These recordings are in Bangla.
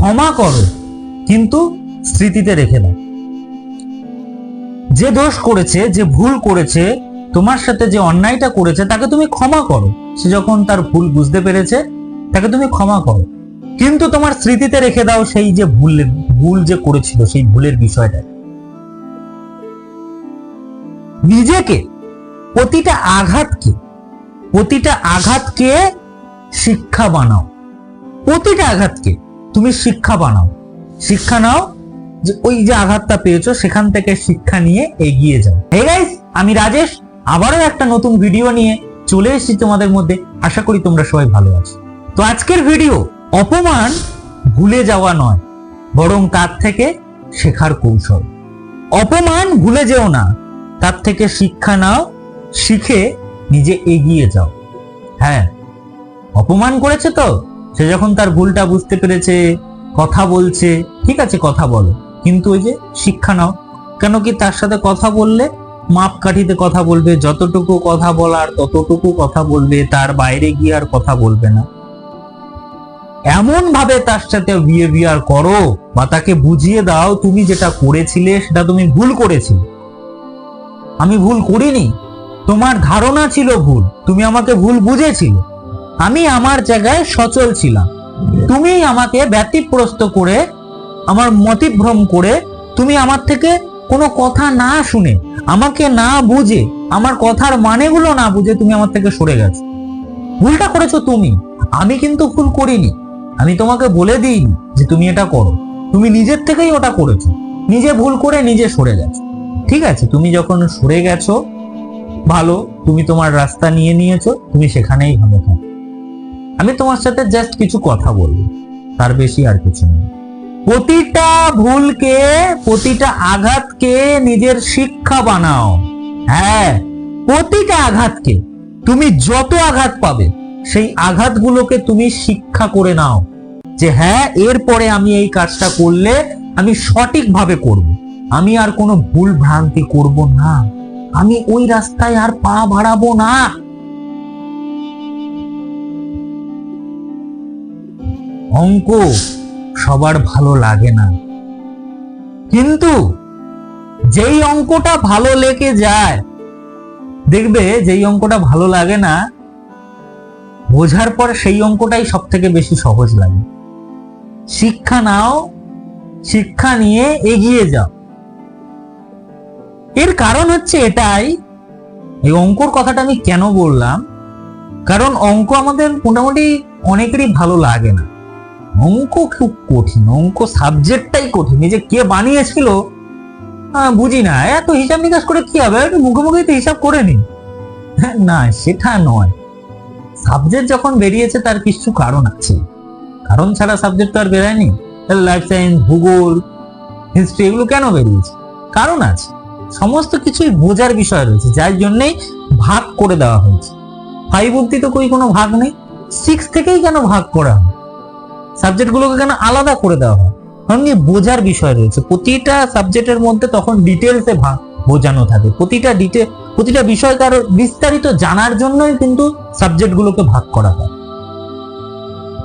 ক্ষমা করো, কিন্তু স্মৃতিতে রেখে দাও। যে দোষ করেছে, যে ভুল করেছে, তোমার সাথে যে অন্যায়টা করেছে, তাকে তুমি ক্ষমা করো। সে যখন তার ভুল বুঝতে পেরেছে, তাকে তুমি ক্ষমা করো। কিন্তু তোমার স্মৃতিতে রেখে দাও সেই যে ভুল ভুল যে করেছিল, সেই ভুলের বিষয়টা। নিজেকে প্রতিটা আঘাতকে প্রতিটা আঘাতকে শিক্ষা বানাও। প্রতিটা আঘাতকে তুমি শিক্ষা বানাও। শিক্ষা নাও যে ওই যে আঘাতটা পেয়েছ, সেখান থেকে শিক্ষা নিয়ে এগিয়ে যাও। হে গাইস আমি রাজেশ। আবারও একটা নতুন ভিডিও নিয়ে চলে এসেছি তোমাদের মধ্যে। আশা করি তোমরা সবাই ভালো আছো। তো আজকের ভিডিও অপমান ভুলে যাওয়া নয়, বরং তার থেকে শেখার কৌশল। অপমান ভুলে যেও না, তার থেকে শিক্ষা নাও, শিখে নিজে এগিয়ে যাও। হ্যাঁ অপমান করেছে তো? সে যখন তার ভুলটা বুঝতে পেরেছে, কথা বলছে, ঠিক আছে, কথা বলো। কিন্তু ওই যে শিক্ষা নাও। কেন কি তার সাথে কথা বললে মাপকাঠিতে কথা বলবে, যতটুকু কথা বলার ততটুকু কথা বলবে, তার বাইরে গিয়ে আর কথা বলবে না। এমন ভাবে তার সাথে বিহেভিয়ার করো বা তাকে বুঝিয়ে দাও, তুমি যেটা করেছিলে সেটা তুমি ভুল করেছিলে আমি ভুল করিনি। তোমার ধারণা ছিল ভুল। তুমি আমাকে ভুল বুঝেছিলে। আমি আমার জায়গায় সচল ছিলাম। তুমি আমাকে ব্যতিপ্রস্ত করে, আমার মতিভ্রম করে, তুমি আমার থেকে কোনো কথা না শুনে, আমাকে না বুঝে, আমার কথার মানেগুলো না বুঝে তুমি আমার থেকে সরে গেছো। ভুলটা করেছ তুমি। আমি কিন্তু ভুল করিনি। আমি তোমাকে বলে দিইনি যে তুমি এটা করো। তুমি নিজের থেকেই ওটা করেছ। নিজে ভুল করে নিজে সরে গেছো। ঠিক আছে, তুমি যখন সরে গেছো, ভালো, তুমি তোমার রাস্তা নিয়ে নিয়েছো, তুমি সেখানেই ভালো থাকো। আমি তোমার সাথে জাস্ট কিছু কথা বলব, তার বেশি আর কিছু নেই প্রতিটা ভুলকে, প্রতিটা আঘাতকে নিজের শিক্ষা বানাও। হ্যাঁ প্রতিটা আঘাতকে, তুমি যত আঘাত পাবে, সেই আঘাতগুলোকে তুমি শিক্ষা করে নাও যে হ্যাঁ এরপরে আমি এই কাজটা করলে আমি সঠিকভাবে করব। আমি আর কোনো ভুল ভ্রান্তি করব না। আমি ওই রাস্তায় আর পা বাড়াবো না। অঙ্ক সবার ভালো লাগে না। কিন্তু যেই অঙ্কটা ভালো লেগে যায়, দেখবে যেই অঙ্কটা ভালো লাগে না, বোঝার পর সেই অঙ্কটাই সব থেকে বেশি সহজ লাগে। শিক্ষা নাও, শিক্ষা নিয়ে এগিয়ে যাও। এর কারণ হচ্ছে এটাই, এই অঙ্কর কথাটা আমি কেন বললাম? কারণ অঙ্ক আমাদের মোটামুটি অনেকেরই ভালো লাগে না। অঙ্ক খুব কঠিন অঙ্ক সাবজেক্টটাই কঠিন। এই যে কে বানিয়েছিল বুঝি না। এত হিসাব নিকাশ করে কি হবে? মুখে মুখে তো হিসাব করে নিন। হ্যাঁ, না সেটা নয়। সাবজেক্ট যখন বেরিয়েছে তার কিছু কারণ আছে। কারণ ছাড়া সাবজেক্ট তো আর বেরায়নি। লাইফ সায়েন্স ভূগোল হিস্ট্রি এগুলো কেন বেরিয়েছে? কারণ আছে। সমস্ত কিছুই বোঝার বিষয় রয়েছে যার জন্যেই ভাগ করে দেওয়া হয়েছে। ফাইভ অব্দি তো কই কোনো ভাগ নেই। সিক্স থেকেই কেন ভাগ করা হয়? সাবজেক্ট গুলোকে কেন আলাদা করে দেওয়া হয়? কারণ কি বোঝার বিষয় রয়েছে। প্রতিটা সাবজেক্টের মধ্যে তখন ডিটেলসে ভাগ বোঝানো থাকে। প্রতিটা ডিটেল প্রতিটা বিষয় তার বিস্তারিত জানার জন্যই কিন্তু সাবজেক্ট গুলোকে ভাগ করা হয়।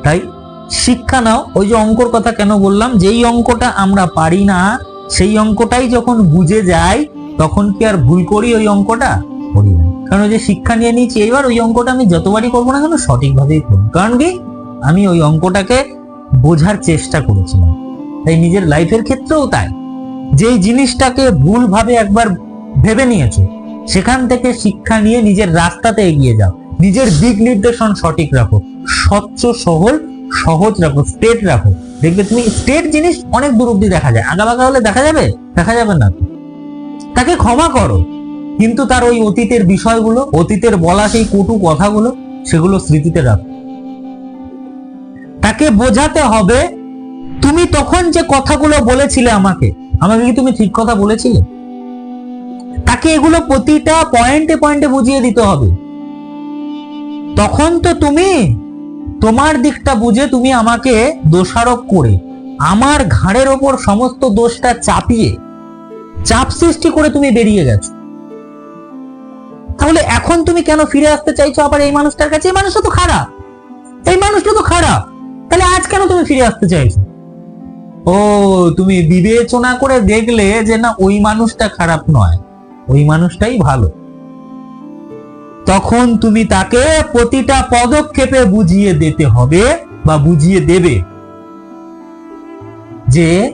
তাই শিক্ষা নাও। ওই যে অঙ্কর কথা কেন বললাম? যেই অঙ্কটা আমরা পারি না, সেই অঙ্কটাই যখন বুঝে যাই, তখন কি আর ভুল করি ওই অঙ্কটা? করি না। কারণ ওই যে শিক্ষা নিয়ে নিয়েছি এবার ওই অঙ্কটা আমি যতবারই করব না কেন সঠিকভাবেই করব। কারণ কি? আমি ওই অঙ্কটাকে বোঝার চেষ্টা করেছিলাম। তাই নিজের লাইফের ক্ষেত্রেও তাই। যেই জিনিসটাকে ভুলভাবে একবার ভেবে নিয়েছো, সেখান থেকে শিক্ষা নিয়ে নিজের রাস্তাতে এগিয়ে যাও। নিজের দিক নির্দেশন সঠিক রাখো। স্বচ্ছ সহল সহজ রাখো স্টেট রাখো। দেখবে তুমি স্টেট জিনিস অনেক দূর অব্দি দেখা যায়। আগাবাগা হলে দেখা যাবে? দেখা যাবে না। তাকে ক্ষমা করো। কিন্তু তার ওই অতীতের বিষয়গুলো, অতীতের বলা সেই কটু কথাগুলো, সেগুলো স্মৃতিতে রাখো। তাকে বোঝাতে হবে, তুমি তখন যে কথাগুলো বলেছিলে আমাকে আমাকে কি তুমি ঠিক কথা বলেছিলে? তাকে এগুলো প্রতিটা পয়েন্টে পয়েন্টে বুঝিয়ে দিতে হবে। তখন তো তুমি তোমার দিকটা বুঝে তুমি আমাকে দোষারোপ করে, আমার ঘাড়ের ওপর সমস্ত দোষটা চাপিয়ে, চাপ সৃষ্টি করে তুমি বেরিয়ে গেছো। তাহলে এখন তুমি কেন ফিরে আসতে চাইছো আবার এই মানুষটার কাছে? এই মানুষটা তো খারাপ। এই মানুষটা তো খারাপ। তাহলে আজ কেন তুমি ফিরে আসতে চাইছো? ও, তুমি বিবেচনা করে দেখলে যে না, ওই মানুষটা খারাপ নয়। ওই মানুষটাই ভালো। তখন তুমি তাকে প্রতিটা পদক্ষেপে বুঝিয়ে দিতে হবে বা বুঝিয়ে দেবে যে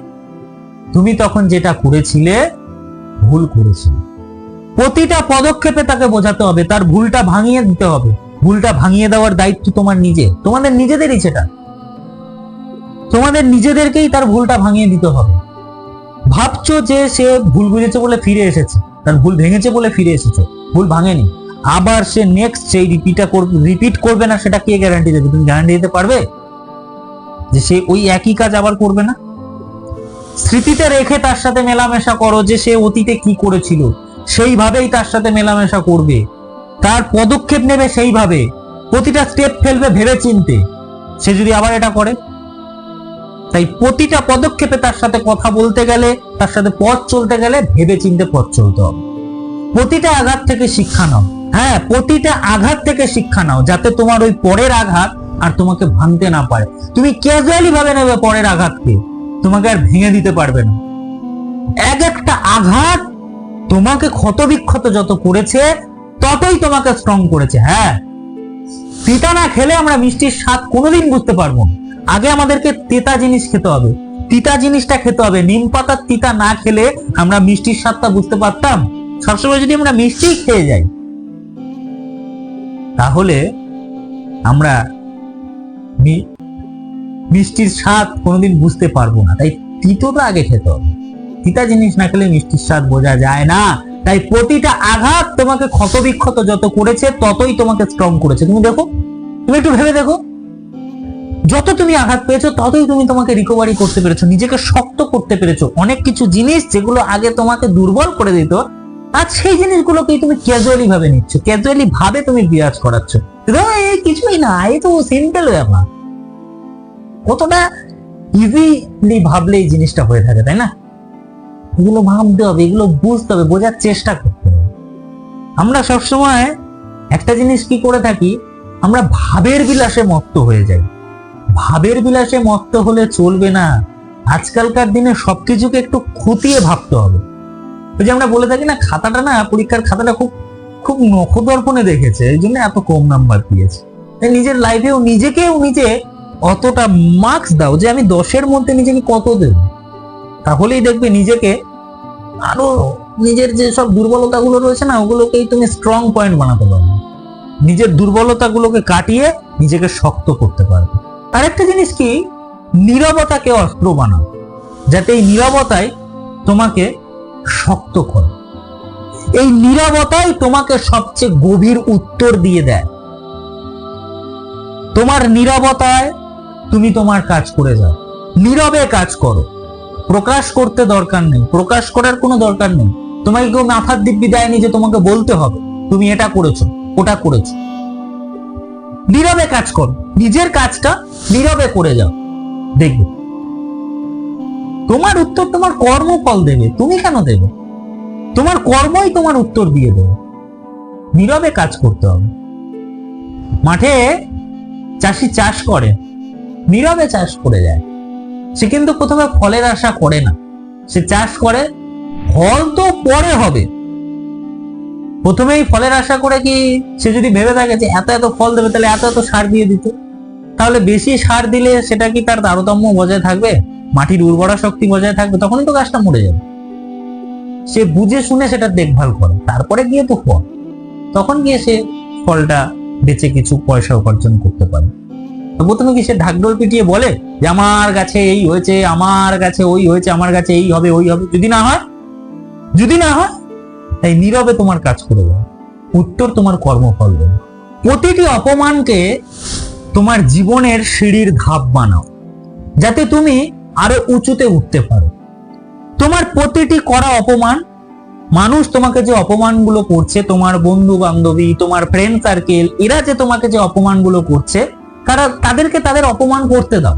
তুমি তখন যেটা করেছিলে, ভুল করেছিলে। প্রতিটা পদক্ষেপে তাকে বোঝাতে হবে, তার ভুলটা ভাঙিয়ে দিতে হবে। ভুলটা ভাঙিয়ে দেওয়ার দায়িত্ব তোমার নিজে তোমাদের নিজেদেরই সেটা। তোমাদের নিজেদেরকেই তার ভুলটা ভাঙিয়ে দিতে হবে। ভাবছ যে সে ভুল বুঝেছে বলে ফিরে এসেছে, তার ভুল ভেঙেছে বলে ফিরে এসেছে, ভুল ভাঙেনি। আবার সে নেক্সট সেই রিপিটটা রিপিট করবে না, সেটা কে গ্যারান্টি দেবে? তুমি গ্যারান্টি দিতে পারবে? যে সে ওই একই কাজ আবার করবে না? স্মৃতিতে রেখে তার সাথে মেলামেশা করো যে সে অতীতে কি করেছিল। সেইভাবেই তার সাথে মেলামেশা করবে। তার পদক্ষেপ নেবে সেইভাবে। প্রতিটা স্টেপ ফেলবে ভেবে চিনতে। সে যদি আবার এটা করে তাই প্রতিটা পদক্ষেপে তার সাথে কথা বলতে গেলে, তার সাথে পথ চলতে গেলে ভেবে চিনতে পথ চলতে হবে। প্রতিটা আঘাত থেকে শিক্ষা নাও। হ্যাঁ প্রতিটা আঘাত থেকে শিক্ষা নাও, যাতে তোমার ওই পরের আঘাত আর তোমাকে ভাঙতে না পারে। তুমি ক্যাজুয়ালি ভাবে নেবে পরের আঘাতকে। তোমাকে আর ভেঙে দিতে পারবে না। এক একটা আঘাত তোমাকে ক্ষত বিক্ষত যত করেছে, ততই তোমাকে স্ট্রং করেছে। হ্যাঁ তিতা না খেলে আমরা মিষ্টির স্বাদ কোনোদিন বুঝতে পারব না। আগে আমাদেরকে তেতা জিনিস খেতে হবে। তিতা জিনিসটা খেতে হবে। নিম পাতার তিতা না খেলে আমরা মিষ্টির স্বাদটা বুঝতে পারতাম। সবসময় যদি আমরা মিষ্টি খেয়ে যাই, তাহলে আমরা মিষ্টির স্বাদ কোনোদিন বুঝতে পারব না। তাই তিতোটা আগে খেতে হবে। তিতা জিনিস না খেলে মিষ্টির স্বাদ বোঝা যায় না। তাই প্রতিটা আঘাত তোমাকে ক্ষত বিক্ষত যত করেছে, ততই তোমাকে স্ট্রং করেছে। তুমি দেখো, তুমি একটু ভেবে দেখো। যত তুমি আঘাত পেয়েছ, ততই তুমি তোমাকে রিকভারি করতে পেরেছ, নিজেকে শক্ত করতে পেরেছ। অনেক কিছু জিনিস যেগুলো আগে তোমাকে দুর্বল করে দিত, আজ সেই জিনিসগুলোকেই তুমি ক্যাজুয়ালি ভাবে নিচ্ছ ক্যাজুয়ালি ভাবে তুমি বিরাজ করাচ্ছ। কিছুই না এই তো সিম্পল ব্যাপার। কতটা ইজিলি ভাবলে এই জিনিসটা হয়ে থাকে, তাই না? এগুলো ভাবতে হবে, এগুলো বুঝতে হবে, বোঝার চেষ্টা করতে হবে। আমরা সবসময় একটা জিনিস কি করে থাকি, আমরা ভাবের বিলাসে মত্ত হয়ে যাই। ভাবের বিলাসে মত্ত হলে চলবে না। আজকালকার দিনে সবকিছুকে একটু খুঁটিয়ে ভাবতে হবে। ওই যে আমরা বলে থাকি না, খাতাটা না, পরীক্ষার খাতাটা খুব খুব নখদর্পণে দেখেছে, এই জন্য এত কম নাম্বার দিয়েছে নিজের লাইফেও নিজেকেও নিজে অতটা মার্কস দাও যে আমি দশের মধ্যে নিজেকে কত দেব। তাহলেই দেখবে নিজেকে আরও নিজের যে সব দুর্বলতাগুলো রয়েছে না, ওগুলোকেই তুমি স্ট্রং পয়েন্ট বানাতে পারবে। নিজের দুর্বলতাগুলোকে কাটিয়ে নিজেকে শক্ত করতে পারবে। আরেকটা জিনিস কি? নীরবতাকে অস্ত্র বানাও, যাতে এই নীরবতায় তোমাকে শক্ত করে। এই নীরবতাই তোমাকে সবচেয়ে গভীর উত্তর দিয়ে দেয়। তোমার নীরবতায় তুমি তোমার কাজ করে যাও। নীরবে কাজ করো। প্রকাশ করতে দরকার নেই। প্রকাশ করার কোনো দরকার নেই। তোমাকে কেউ মাথার দিব্যি দেয়নি যে তোমাকে বলতে হবে, তুমি এটা করেছ, ওটা করেছ। নীরবে কাজ করো। নিজের কাজটা নীরবে করে যাও। দেখবে। তোমার উত্তর তোমার কর্মফল দেবে। তুমি কেন দেবে? তোমার কর্মই তোমার উত্তর দিয়ে দেবে। নীরবে কাজ করতে হবে। মাঠে চাষি চাষ করে। নীরবে চাষ করে যায়। সে কিন্তু প্রথমে ফলের আশা করে না। সে চাষ করে। ফল তো পরে হবে। প্রথমেই ফলের আশা করে কি সে যদি ভেবে থাকে যে এত এত ফল দেবে, তাহলে এত এত সার দিয়ে দিত। তাহলে বেশি সার দিলে সেটা কি তার তারতম্য বজায় থাকবে? মাটির উর্বরা শক্তি বজায় থাকবে, তখনই তো গাছটা মরে যাবে। সে বুঝে শুনে সেটা দেখভাল করে, তারপরে গিয়ে তো ফল। তখন গিয়ে সে ফলটা বেচে কিছু পয়সা উপার্জন করতে পারে। প্রথমে কি সে ঢাকঢোল পিটিয়ে বলে যে, আমার কাছে এই হয়েছে, আমার কাছে ওই হয়েছে, আমার কাছে এই হবে, ওই হবে। যদি না হয়, যদি না হয় তাই নীরবে তোমার কাজ করে দাও। উত্তর তোমার কর্মফল দেবে। প্রতিটি অপমানকে তোমার জীবনের সিঁড়ির ধাপ বানাও, যাতে তুমি আরও উঁচুতে উঠতে পারো। তোমার প্রতিটি করা অপমান, মানুষ তোমাকে যে অপমানগুলো করছে, তোমার বন্ধু বান্ধবী তোমার ফ্রেন্ড সার্কেল এরা যে তোমাকে যে অপমানগুলো করছে, তারা, তাদেরকে তাদের অপমান করতে দাও।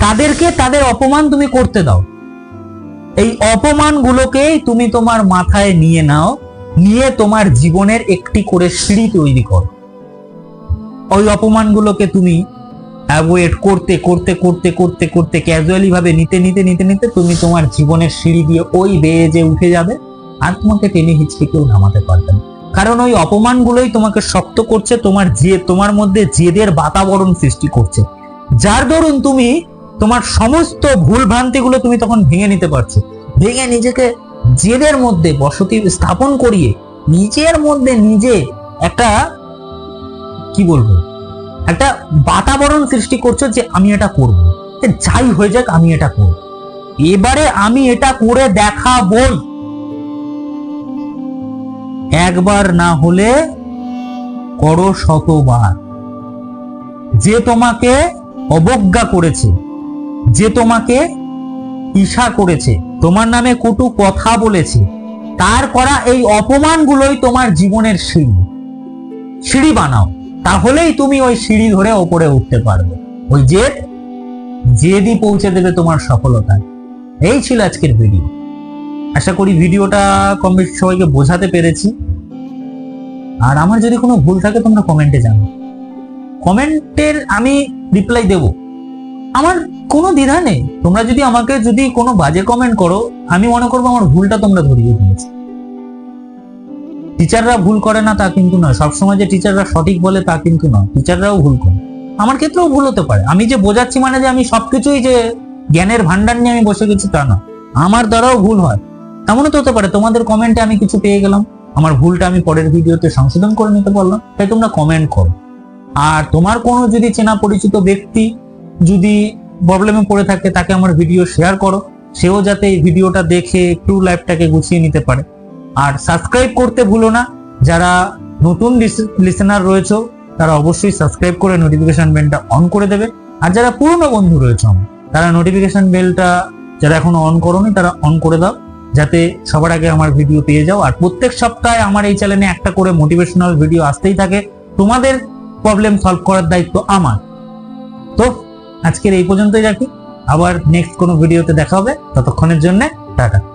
তাদেরকে তাদের অপমান তুমি করতে দাও। এই অপমানগুলোকেই তুমি তোমার মাথায় নিয়ে নাও, নিয়ে তোমার জীবনের একটি করে সিঁড়ি তৈরি করো। ওই অপমানগুলোকে তুমি অ্যাভয়েড করতে করতে করতে করতে করতে ক্যাজুয়ালি ভাবে নিতে নিতে নিতে নিতে তুমি তোমার জীবনের সিঁড়ি দিয়ে ওই বেয়ে যে উঠে যাবে। আর তোমাকে টেনে হিচকে কেউ নামাতে পারবে না। কারণ ওই অপমানগুলোই তোমাকে শক্ত করছে, তোমার যে তোমার মধ্যে জেদের বাতাবরণ সৃষ্টি করছে। যার দরুন তুমি তোমার সমস্ত ভুল ভ্রান্তিগুলো তুমি তখন ভেঙে নিতে পারছ। ভেঙে নিজেকে জেদের মধ্যে বসতি স্থাপন করিয়ে নিজের মধ্যে নিজে একটা, কি বলব, একটা বাতাবরণ সৃষ্টি করছ যে আমি এটা করব। যাই হয়ে যাক, আমি এটা করব। এবারে আমি এটা করে দেখা দেখাবই। একবার না হলে করো শতবার। যে তোমাকে অবজ্ঞা করেছে যে তোমাকে ঈশা করেছে, তোমার নামে কটু কথা বলেছে, তার করা এই অপমানগুলোই তোমার জীবনের সিঁড়ি। সিঁড়ি বানাও, তাহলেই তুমি ওই সিঁড়ি ধরে ওপরে উঠতে পারবে। ওই জেদ, জেদই পৌঁছে দেবে তোমার সফলতায় এই ছিল আজকের ভিডিও। আশা করি ভিডিওটা কম বেশি সবাইকে বোঝাতে পেরেছি। আর আমার যদি কোনো ভুল থাকে, তোমরা কমেন্টে জানো। কমেন্টের আমি রিপ্লাই দেব। আমার কোনো দ্বিধা নেই। তোমরা যদি আমাকে যদি কোনো বাজে কমেন্ট করো, আমি মনে করব আমার ভুলটা তোমরা ধরিয়ে দিয়েছি। টিচাররা ভুল করে না, তা কিন্তু নয়। সবসময় যে টিচাররা সঠিক বলে, তা কিন্তু নয়। টিচাররাও ভুল করে। আমার ক্ষেত্রেও ভুল হতে পারে। আমি যে বোঝাচ্ছি মানে যে আমি সবকিছুই যে জ্ঞানের ভান্ডার নিয়ে আমি বসে গেছি, তা না। আমার দ্বারাও ভুল হয়। তেমনও তো হতে পারে। তোমাদের কমেন্টে আমি কিছু পেয়ে গেলাম। আমার ভুলটা আমি পরের ভিডিওতে সংশোধন করে নিতে পারলাম। তাই তোমরা কমেন্ট করো। আর তোমার কোনো যদি চেনা পরিচিত ব্যক্তি যদি প্রবলেমে পড়ে থাকে, তাকে আমার ভিডিও শেয়ার করো। সেও যাতে এই ভিডিওটা দেখে একটু লাইফটাকে গুছিয়ে নিতে পারে। আর সাবস্ক্রাইব করতে ভুলো না, যারা নতুন লিসেনার রয়েছে, তারা অবশ্যই সাবস্ক্রাইব করে নোটিফিকেশন বেলটা অন করে দেবে। আর যারা পুরনো বন্ধু রয়েছে, তারা নোটিফিকেশন বেলটা যারা এখনও অন করোনি, তারা অন করে দাও। যাতে সবার আগে আমার ভিডিও পেয়ে যাও। আর প্রত্যেক সপ্তাহে আমার এই চ্যানেলে একটা করে মোটিভেশনাল ভিডিও আসতেই থাকে। তোমাদের প্রবলেম সলভ করার দায়িত্ব আমার। আজকের এই পর্যন্তই রাখি। আবার নেক্সট কোনো ভিডিওতে দেখা হবে। ততক্ষণের জন্য টাটা।